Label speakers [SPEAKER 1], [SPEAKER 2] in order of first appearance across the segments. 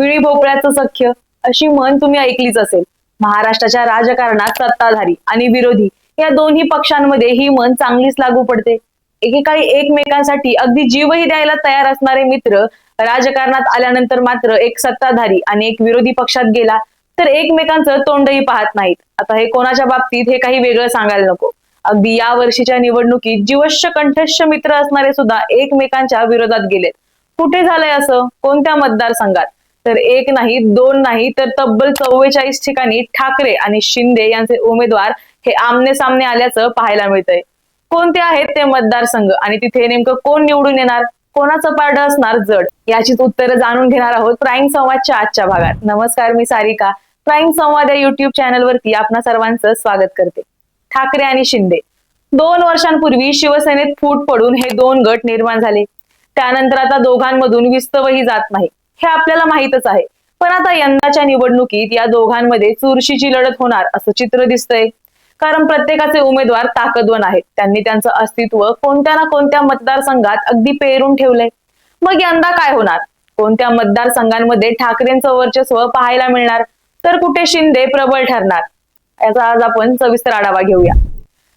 [SPEAKER 1] विळी भोपळ्याचं सख्य अशी म्हण तुम्ही ऐकलीच असेल. महाराष्ट्राच्या राजकारणात सत्ताधारी आणि विरोधी या दोन्ही पक्षांमध्ये ही म्हण चांगलीच लागू पडते. एकेकाळी एकमेकांसाठी अगदी जीवही द्यायला तयार असणारे मित्र राजकारणात आल्यानंतर मात्र एक सत्ताधारी आणि एक विरोधी पक्षात गेला तर एकमेकांचं तोंडही पाहत नाहीत. आता हे कोणाच्या बाबतीत हे काही वेगळं सांगायला नको. अगदी या वर्षीच्या निवडणुकीत जीवश्य कंठस्थ मित्र असणारे सुद्धा एकमेकांच्या विरोधात गेलेत. कुठे झालंय असं? कोणत्या मतदारसंघात? तर एक नाही दोन नाही तर तब्बल चव्वेचाळीस ठिकाणी ठाकरे आणि शिंदे यांचे उमेदवार हे आमने सामने आल्याचं पाहायला मिळतंय. कोणते आहेत ते मतदारसंघ आणि तिथे नेमकं कोण निवडून येणार कोणाचं पारड असणार जड याचीच उत्तरं जाणून घेणार आहोत प्राईम संवादच्या आजच्या भागात. नमस्कार मी सारिका. प्राईम संवाद या युट्यूब चॅनलवरती आपणा सर्वांचं स्वागत करते. ठाकरे आणि शिंदे. दोन वर्षांपूर्वी शिवसेनेत फूट पडून हे दोन गट निर्माण झाले. त्यानंतर आता दोघांमधून विस्तवही जात नाही. हे आपल्याला माहीतच आहे. पण आता यंदाच्या निवडणुकीत या दोघांमध्ये चुरशीची लढत होणार असं चित्र दिसतंय. कारण प्रत्येकाचे उमेदवार ताकदवान आहेत. त्यांनी त्यांचं अस्तित्व कोणत्या ना कोणत्या मतदारसंघात अगदी पेरून ठेवलंय. मग यंदा काय होणार? कोणत्या मतदारसंघांमध्ये ठाकरेंचं वर्चस्व पाहायला मिळणार? तर कुठे शिंदे प्रबळ ठरणार? याचा आज आपण सविस्तर आढावा घेऊया.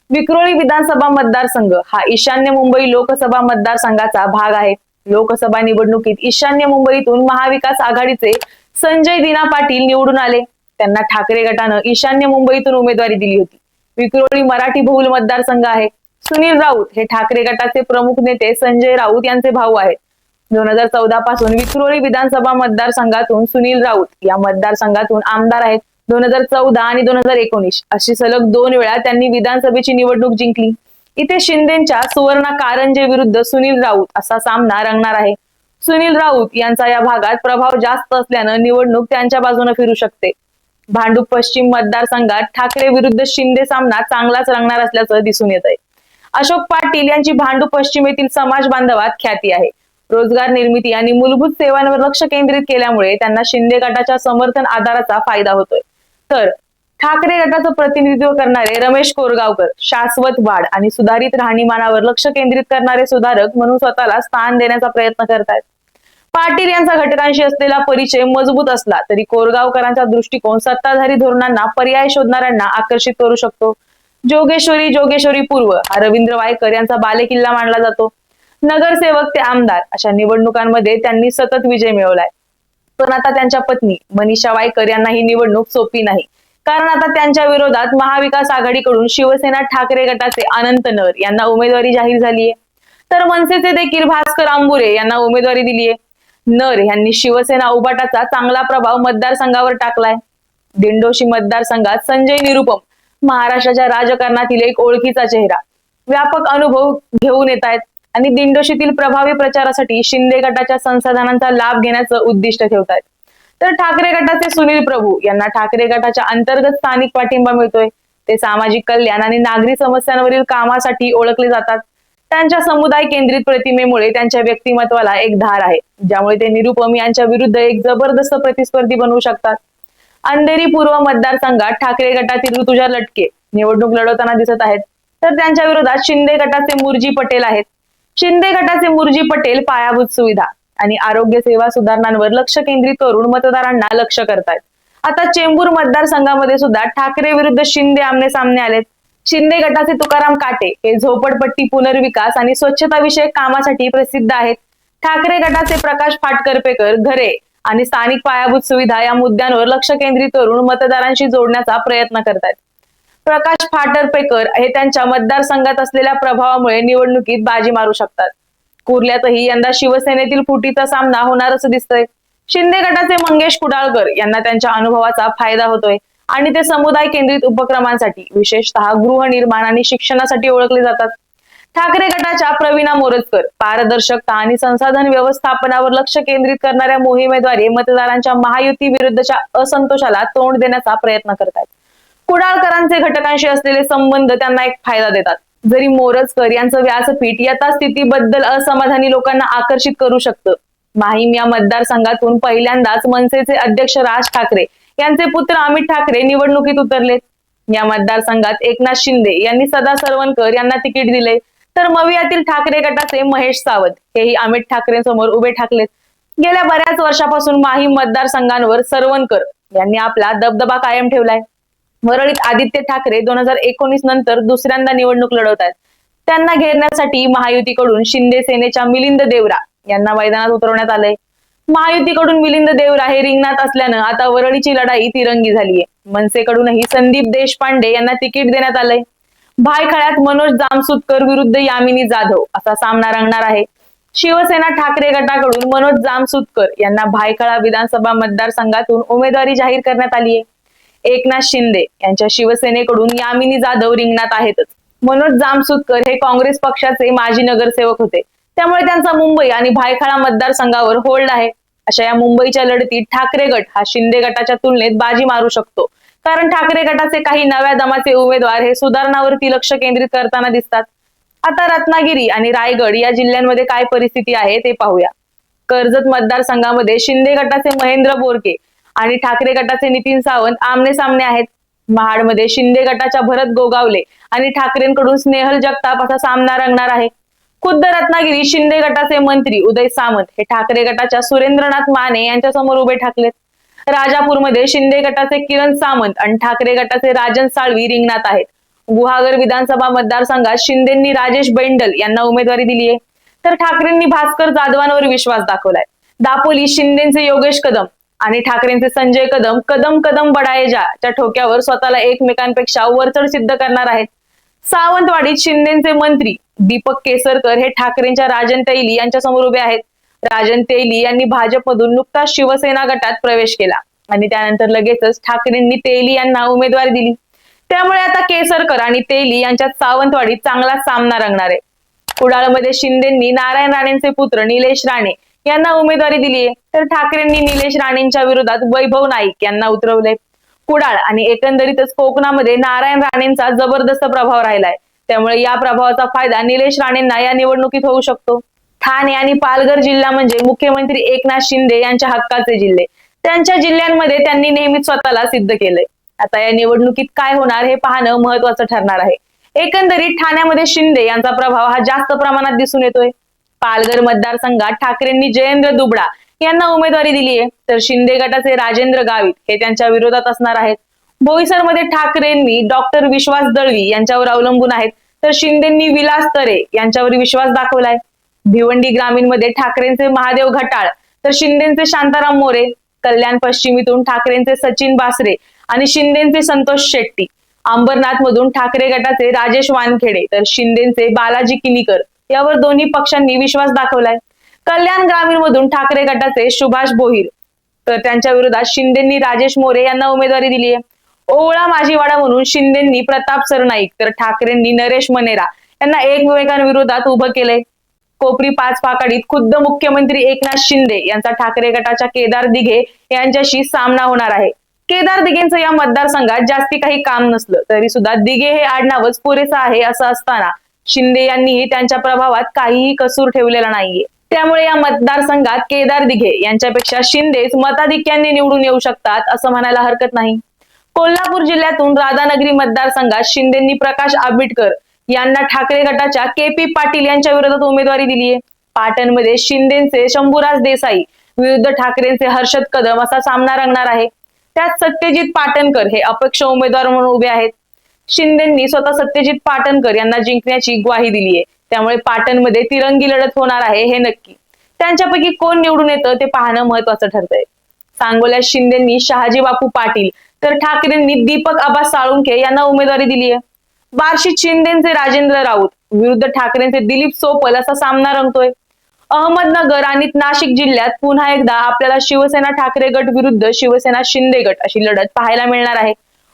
[SPEAKER 1] विक्रोळी विधानसभा मतदारसंघ हा ईशान्य मुंबई लोकसभा मतदारसंघाचा भाग आहे. लोकसभा निवडणुकीत ईशान्य मुंबईतून महाविकास आघाडीचे संजय दिना पाटील निवडून आले. त्यांना ठाकरे गटानं ईशान्य मुंबईतून उमेदवारी दिली होती. विक्रोळी मराठी बहुल मतदारसंघ आहे. सुनील राऊत हे ठाकरे गटाचे प्रमुख नेते संजय राऊत यांचे भाऊ आहेत. दोन हजार चौदा पासून विक्रोळी विधानसभा मतदारसंघातून सुनील राऊत या मतदारसंघातून आमदार आहेत. दोन हजार चौदा आणि दोन हजार एकोणीस अशी सलग दोन वेळा त्यांनी विधानसभेची निवडणूक जिंकली. इथे शिंदेच्या सुवर्णा कारंजे विरुद्ध सुनील राऊत असा सामना रंगणार आहे. सुनील राऊत यांचा या भागात प्रभाव जास्त असल्यानं निवडणूक त्यांच्या बाजूने फिरू शकते. भांडूप पश्चिम मतदारसंघात ठाकरे विरुद्ध शिंदे सामना चांगलाच रंगणार असल्याचं दिसून येत आहे अशोक पाटील यांची भांडूप पश्चिम येथील समाज बांधवात ख्याती आहे. रोजगार निर्मिती आणि मूलभूत सेवांवर लक्ष केंद्रित केल्यामुळे त्यांना शिंदे गटाच्या समर्थन आधाराचा फायदा होतोय. तर ठाकरे गटाचं प्रतिनिधित्व करणारे रमेश कोरगावकर शाश्वत वाढ आणि सुधारित राहणीमानावर लक्ष केंद्रित करणारे सुधारक म्हणून स्वतःला स्थान देण्याचा प्रयत्न करतायत. पाटील यांचा घटकांशी असलेला परिचय मजबूत असला तरी कोरगावकरांचा दृष्टिकोन सत्ताधारी धोरणांना पर्याय शोधणाऱ्यांना आकर्षित करू शकतो. जोगेश्वरी जोगेश्वरी पूर्व हा रवींद्र वायकर यांचा बालेकिल्ला मानला जातो. नगरसेवक ते आमदार अशा निवडणुकांमध्ये त्यांनी सतत विजय मिळवलाय. पण आता त्यांच्या पत्नी मनीषा वायकर यांना ही निवडणूक सोपी नाही. कारण आता त्यांच्या विरोधात महाविकास आघाडीकडून शिवसेना ठाकरे गटाचे अनंत नर यांना उमेदवारी जाहीर झाली आहे तर मनसेचे देखील भास्कर आंबुरे यांना उमेदवारी दिली आहे नर यांनी शिवसेना उबाटाचा चांगला प्रभाव मतदारसंघावर टाकलाय. दिंडोशी मतदारसंघात संजय निरुपम महाराष्ट्राच्या राजकारणातील एक ओळखीचा चेहरा. व्यापक अनुभव घेऊन येत आहेत आणि दिंडोशीतील प्रभावी प्रचारासाठी शिंदे गटाच्या संसाधनांचा लाभ घेण्याचं उद्दिष्ट ठेवतायत. तर ठाकरे गटाचे सुनील प्रभू यांना ठाकरे गटाच्या अंतर्गत स्थानिक पाठिंबा मिळतोय. ते सामाजिक कल्याण आणि नागरी समस्यांवरील कामासाठी ओळखले जातात. त्यांच्या समुदाय केंद्रित प्रतिमेमुळे त्यांच्या व्यक्तिमत्वाला एक धार आहे ज्यामुळे ते निरुपम यांच्या विरुद्ध एक जबरदस्त प्रतिस्पर्धी बनवू शकतात. अंधेरी पूर्व मतदारसंघात ठाकरे गटातील ऋतुजा लटके निवडणूक लढवताना दिसत आहेत. तर त्यांच्या विरोधात शिंदे गटाचे मुरजी पटेल आहेत. शिंदे गटाचे मुरजी पटेल पायाभूत सुविधा. आणि आरोग्य सेवा सुधारणांवर लक्ष केंद्रित करून मतदारांना लक्ष करतायत. आता चेंबूर मतदारसंघामध्ये सुद्धा ठाकरे विरुद्ध शिंदे आमने सामने आलेत. शिंदे गटाचे तुकाराम काटे हे झोपडपट्टी पुनर्विकास आणि स्वच्छता विषयक कामासाठी प्रसिद्ध आहेत. ठाकरे गटाचे प्रकाश फाटकरपेकर घरे आणि स्थानिक पायाभूत सुविधा या मुद्द्यांवर लक्ष केंद्रित करून मतदारांशी जोडण्याचा प्रयत्न करतायत. प्रकाश फाटरपेकर हे त्यांच्या मतदारसंघात असलेल्या प्रभावामुळे निवडणुकीत बाजी मारू शकतात. कुर्ल्यातही यंदा शिवसेनेतील फुटीचा सामना होणार असं दिसतंय. शिंदे गटाचे मंगेश कुडाळकर यांना त्यांच्या अनुभवाचा फायदा होतोय. आणि ते समुदाय केंद्रित उपक्रमांसाठी विशेषतः गृहनिर्माण आणि शिक्षणासाठी ओळखले जातात. ठाकरे गटाच्या प्रवीणा मोरजकर पारदर्शकता आणि संसाधन व्यवस्थापनावर लक्ष केंद्रित करणाऱ्या मोहिमेद्वारे मतदारांच्या महायुती विरुद्धच्या असंतोषाला तोंड देण्याचा प्रयत्न करतात कुडाळकरांचे घटकांशी असलेले संबंध त्यांना एक फायदा देतात. जरी मोरजकर यांचं व्यासपीठ यथास्थितीबद्दल असमाधानी लोकांना आकर्षित करू शकतं. माहीम या मतदारसंघातून पहिल्यांदाच मनसेचे अध्यक्ष राज ठाकरे यांचे पुत्र अमित ठाकरे निवडणुकीत उतरलेत या मतदारसंघात एकनाथ शिंदे यांनी सदा सरवणकर यांना तिकीट दिले. तर मवियातील ठाकरे गटाचे महेश सावंत हेही अमित ठाकरेंसमोर उभे ठाकलेत. गेल्या बऱ्याच वर्षापासून माहीम मतदारसंघांवर सरवणकर यांनी आपला दबदबा कायम ठेवलाय. वरळीत आदित्य ठाकरे दोन हजार एकोणीस नंतर दुसऱ्यांदा निवडणूक लढवत आहेत. त्यांना घेरण्यासाठी महायुतीकडून शिंदे सेनेच्या मिलिंद देवरा यांना मैदानात उतरवण्यात आलंय. महायुतीकडून मिलिंद देवरा हे रिंगणात असल्यानं आता वरळीची लढाई तिरंगी झालीय. मनसेकडूनही संदीप देशपांडे यांना तिकीट देण्यात आलंय. भायखळ्यात मनोज जामसुतकर विरुद्ध यामिनी जाधव असा सामना रंगणार आहे. शिवसेना ठाकरे गटाकडून मनोज जामसुतकर यांना भायखळा विधानसभा मतदारसंघातून उमेदवारी जाहीर करण्यात आली आहे एकनाथ शिंदे यांच्या शिवसेनेकडून यामिनी जाधव रिंगणात आहेतच. मनोज जामसुतकर हे काँग्रेस पक्षाचे माजी नगरसेवक होते. त्यामुळे त्यांचा मुंबई आणि भायखळा मतदारसंघावर होल्ड आहे. अशा या मुंबईच्या लढतीत ठाकरे गट हा शिंदे गटाच्या तुलनेत बाजी मारू शकतो. कारण ठाकरे गटाचे काही नव्या दमाचे उमेदवार हे सुधारणावरती लक्ष केंद्रित करताना दिसतात. आता रत्नागिरी आणि रायगड या जिल्ह्यांमध्ये काय परिस्थिती आहे ते पाहूया. कर्जत मतदारसंघामध्ये शिंदे गटाचे महेंद्र बोरके आणि ठाकरे गटाचे नितीन सावंत आमने सामने आहेत. महाडमध्ये शिंदे गटाच्या भरत गोगावले आणि ठाकरेंकडून स्नेहल जगताप असा सामना रंगणार आहे. खुद्द रत्नागिरी शिंदे गटाचे मंत्री उदय सामंत हे ठाकरे गटाच्या सुरेंद्रनाथ माने यांच्या समोर उभे ठाकलेत. राजापूरमध्ये शिंदे गटाचे किरण सामंत आणि ठाकरे गटाचे राजन साळवी रिंगणात आहेत. गुहागर विधानसभा मतदारसंघात शिंदेंनी राजेश बैंडल यांना उमेदवारी दिली आहे. तर ठाकरेंनी भास्कर जाधवांवर विश्वास दाखवलाय. दापोली शिंदेचे योगेश कदम आणि ठाकरेंचे संजय कदम कदम कदम बडायजा च्या ठोक्यावर स्वतःला एकमेकांपेक्षा वरचढ सिद्ध करणार आहेत. सावंतवाडीत शिंदेचे मंत्री दीपक केसरकर हे ठाकरेंच्या राजन तैली यांच्या समोर उभे आहेत. राजन तेली यांनी भाजपमधून नुकताच शिवसेना गटात प्रवेश केला आणि त्यानंतर लगेचच ठाकरेंनी तेली यांना उमेदवारी दिली. त्यामुळे आता केसरकर आणि तेली यांच्यात सावंतवाडीत चांगला सामना रंगणार आहे. कुडाळमध्ये शिंदेंनी नारायण राणेंचे पुत्र निलेश राणे यांना उमेदवारी दिली. आहे तर ठाकरेंनी निलेश राणेंच्या विरोधात वैभव नाईक यांना उतरवले. कुडाळ आणि एकंदरीतच कोकणामध्ये नारायण राणेंचा जबरदस्त प्रभाव राहिलाय. त्यामुळे या प्रभावाचा फायदा निलेश राणेंना या निवडणुकीत होऊ शकतो. ठाणे आणि पालघर जिल्हा म्हणजे मुख्यमंत्री एकनाथ शिंदे यांच्या हक्काचे जिल्हे. त्यांच्या जिल्ह्यांमध्ये त्यांनी नेहमीच स्वतःला सिद्ध केलंय. आता या निवडणुकीत काय होणार हे पाहणं महत्वाचं ठरणार आहे. एकंदरीत ठाण्यामध्ये शिंदे यांचा प्रभाव हा जास्त प्रमाणात दिसून येतोय. पालघर मतदारसंघात ठाकरेंनी जयेंद्र दुबडा यांना उमेदवारी दिली आहे तर शिंदे गटाचे राजेंद्र गावित हे त्यांच्या विरोधात असणार आहेत. बोईसरमध्ये ठाकरेंनी डॉक्टर विश्वास दळवी यांच्यावर अवलंबून आहेत. तर शिंदेंनी विलास तरे यांच्यावर विश्वास दाखवलाय. भिवंडी ग्रामीणमध्ये ठाकरेंचे महादेव घटाळ तर शिंदेचे शांताराम मोरे कल्याण पश्चिमीतून ठाकरेंचे सचिन बासरे आणि शिंदेचे संतोष शेट्टी. अंबरनाथ मधून ठाकरे गटाचे राजेश वानखेडे तर शिंदेचे बालाजी किनीकर यावर दोन्ही पक्षांनी विश्वास दाखवलाय. कल्याण ग्रामीण मधून ठाकरे गटाचे सुभाष बोहीर. तर त्यांच्या विरोधात शिंदेंनी राजेश मोरे यांना उमेदवारी दिली आहे. ओवळा माजीवाडा म्हणून शिंदेंनी प्रताप सरनाईक तर ठाकरेंनी नरेश मनेरा यांना एकमेकांविरोधात उभं केलंय. कोपरी पाच पाकडीत खुद्द मुख्यमंत्री एकनाथ शिंदे यांचा ठाकरे गटाच्या केदार दिघे यांच्याशी सामना होणार आहे. केदार दिघेंचं या मतदारसंघात जास्ती काही काम नसलं तरी सुद्धा दिघे हे आडनावच पुरेसं आहे असं असताना शिंदे यांनीही त्यांच्या प्रभावात काहीही कसूर ठेवलेला नाहीये. त्यामुळे या मतदारसंघात केदार दिघे यांच्यापेक्षा शिंदेच मताधिक्यांनी निवडून येऊ शकतात असं म्हणायला हरकत नाही. कोल्हापूर जिल्ह्यातून राधानगरी मतदारसंघात शिंदेंनी प्रकाश आंबेडकर यांना ठाकरे गटाच्या के पी पाटील यांच्या विरोधात उमेदवारी दिली आहे पाटणमध्ये शिंदेचे शंभूराज देसाई विरुद्ध ठाकरेंचे हर्षद कदम असा सामना रंगणार आहे. त्यात सत्यजित पाटणकर हे अपक्ष उमेदवार म्हणून उभे आहेत. शिंदेंनी स्वतः सत्यजित पाटणकर यांना जिंकण्याची ग्वाही दिली आहे त्यामुळे पाटणमध्ये तिरंगी लढत होणार आहे हे नक्की. त्यांच्यापैकी कोण निवडून येतं ते पाहणं महत्वाचं ठरतंय. सांगोल्यात शिंदेंनी शहाजी बापू पाटील तर ठाकरेंनी दीपक आबा साळुंखे यांना उमेदवारी दिली आहे बार्शी शिंदेचे राजेंद्र राऊत विरुद्ध ठाकरेंचे दिलीप सोपल असा सामना रंगतोय. अहमदनगर आणि नाशिक जिल्ह्यात पुन्हा एकदा आपल्याला शिवसेना ठाकरे गट विरुद्ध शिवसेना शिंदे गट अशी लढत पाहायला मिळणार आहे.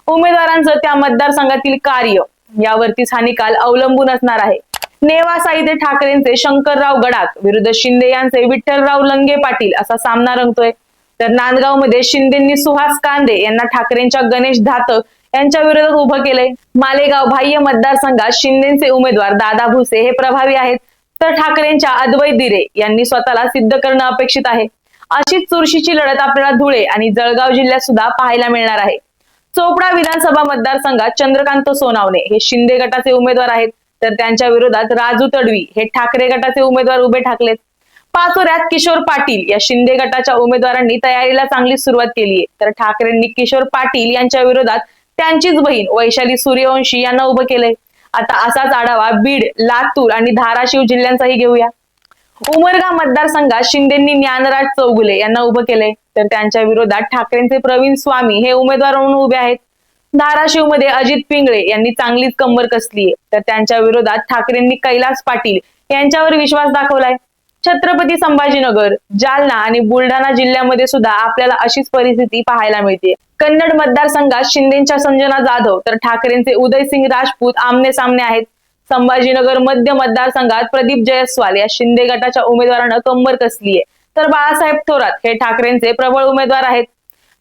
[SPEAKER 1] उमेदवारांचं त्या मतदारसंघातील कार्य यावरतीच हा निकाल अवलंबून असणार आहे. नेवासा इथे ठाकरेंचे शंकरराव गडाख विरुद्ध शिंदे यांचे विठ्ठलराव लंगे पाटील असा सामना रंगतोय. तर नांदगावमध्ये शिंदेंनी सुहास कांदे यांना ठाकरेंच्या गणेश धातक यांच्या विरोधात उभं केलंय. मालेगाव बाह्य मतदारसंघात शिंदेचे उमेदवार दादा भुसे हे प्रभावी आहेत. तर ठाकरेंच्या अद्वैत दिरे यांनी स्वतःला सिद्ध करणं अपेक्षित आहे. अशीच चुरशीची लढत आपल्याला धुळे आणि जळगाव जिल्ह्यात सुद्धा पाहायला मिळणार आहे. चोपडा विधानसभा मतदारसंघात चंद्रकांत सोनावणे हे शिंदे गटाचे उमेदवार आहेत. तर त्यांच्या विरोधात राजू तडवी हे ठाकरे गटाचे उमेदवार उभे ठाकलेत. पाचोऱ्यात किशोर पाटील या शिंदे गटाच्या उमेदवारांनी तयारीला चांगली सुरुवात केली आहे. तर ठाकरेंनी किशोर पाटील यांच्या विरोधात त्यांचीच बहीण वैशाली सूर्यवंशी यांना उभं केलंय. आता असाच आढावा बीड लातूर आणि धाराशिव जिल्ह्यांचाही घेऊया. उमरगा मतदारसंघात शिंदेंनी ज्ञानराज चौगुले यांना उभं केलंय. तर त्यांच्या विरोधात ठाकरेंचे प्रवीण स्वामी हे उमेदवार म्हणून उभे आहेत. धाराशिवमध्ये अजित पिंगळे यांनी चांगलीच कंबर कसली आहे. तर त्यांच्या विरोधात ठाकरेंनी कैलास पाटील यांच्यावर विश्वास दाखवलाय. छत्रपती संभाजीनगर जालना आणि बुलढाणा जिल्ह्यामध्ये सुद्धा आपल्याला अशीच परिस्थिती पाहायला मिळते. कन्नड मतदारसंघात शिंदेच्या संजना जाधव तर ठाकरेंचे उदयसिंग राजपूत आमने सामने आहेत. संभाजीनगर मध्य मतदारसंघात प्रदीप जयस्वाल या शिंदे गटाच्या उमेदवारानं कंबर कसली आहे? तर बाळासाहेब थोरात हे ठाकरेंचे प्रबळ उमेदवार आहेत.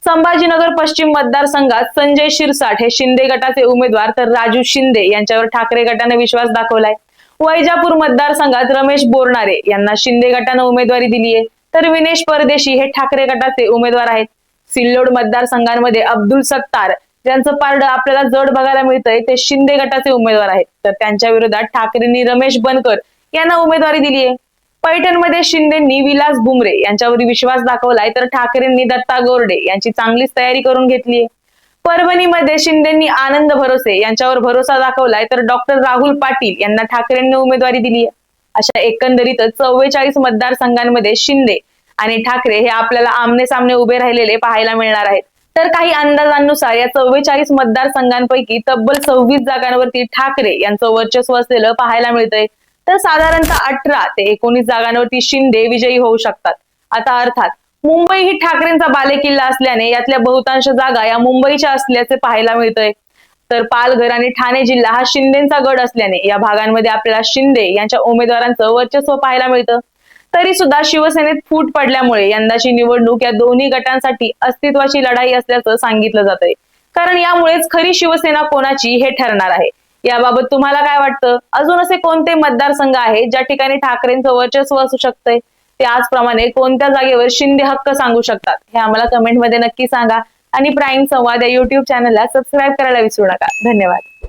[SPEAKER 1] संभाजीनगर पश्चिम मतदारसंघात संजय शिरसाट हे शिंदे गटाचे उमेदवार तर राजू शिंदे यांच्यावर ठाकरे गटाने विश्वास दाखवलाय. वैजापूर मतदारसंघात रमेश बोरणारे यांना शिंदे गटानं उमेदवारी दिली आहे. तर विनेश परदेशी हे ठाकरे गटाचे उमेदवार आहेत. सिल्लोड मतदारसंघांमध्ये अब्दुल सत्तार ज्यांचं पारड आपल्याला जड बघायला मिळतंय ते शिंदे गटाचे उमेदवार आहेत. तर त्यांच्या विरोधात ठाकरेंनी रमेश बनकर यांना उमेदवारी दिली आहे पैठणमध्ये शिंदेंनी विलास बुमरे यांच्यावर विश्वास दाखवलाय तर ठाकरेंनी दत्ता गोरडे यांची चांगलीच तयारी करून घेतलीये. परभणीमध्ये शिंदेंनी आनंद भरोसे यांच्यावर भरोसा दाखवलाय तर डॉक्टर राहुल पाटील यांना ठाकरेंनी उमेदवारी दिली आहे अशा एकंदरीत चव्वेचाळीस मतदारसंघांमध्ये शिंदे आणि ठाकरे हे आपल्याला आमने सामने उभे राहिलेले पाहायला मिळणार आहेत. तर काही अंदाजांनुसार या चव्वेचाळीस मतदारसंघांपैकी तब्बल सव्वीस जागांवरती ठाकरे यांचं वर्चस्व असलेलं पाहायला मिळतंय. तर साधारणतः अठरा ते एकोणीस जागांवरती शिंदे विजयी होऊ शकतात. आता अर्थात मुंबई ही ठाकरेंचा बालेकिल्ला असल्याने यातल्या बहुतांश जागा या मुंबईच्या असल्याचे पाहायला मिळतंय. तर पालघर आणि ठाणे जिल्हा हा शिंदेचा गड असल्याने या भागांमध्ये आपल्याला शिंदे यांच्या उमेदवारांचं वर्चस्व पाहायला मिळतं. तरी सुद्धा शिवसेनेत फूट पडल्यामुळे यंदाची निवडणूक या दोन्ही गटांसाठी अस्तित्वाची लढाई असल्याचं सांगितलं जात आहे कारण यामुळेच खरी शिवसेना कोणाची हे ठरणार आहे. याबाबत तुम्हाला काय वाटतं? अजून असे कोणते मतदारसंघ आहेत ज्या ठिकाणी ठाकरेंचं वर्चस्व असू शकतंय? त्याचप्रमाणे कोणत्या जागेवर शिंदे हक्क सांगू शकतात? हे आम्हाला कमेंटमध्ये नक्की सांगा. आणि प्राईम संवाद या युट्यूब चॅनलला सबस्क्राईब करायला विसरू नका. धन्यवाद.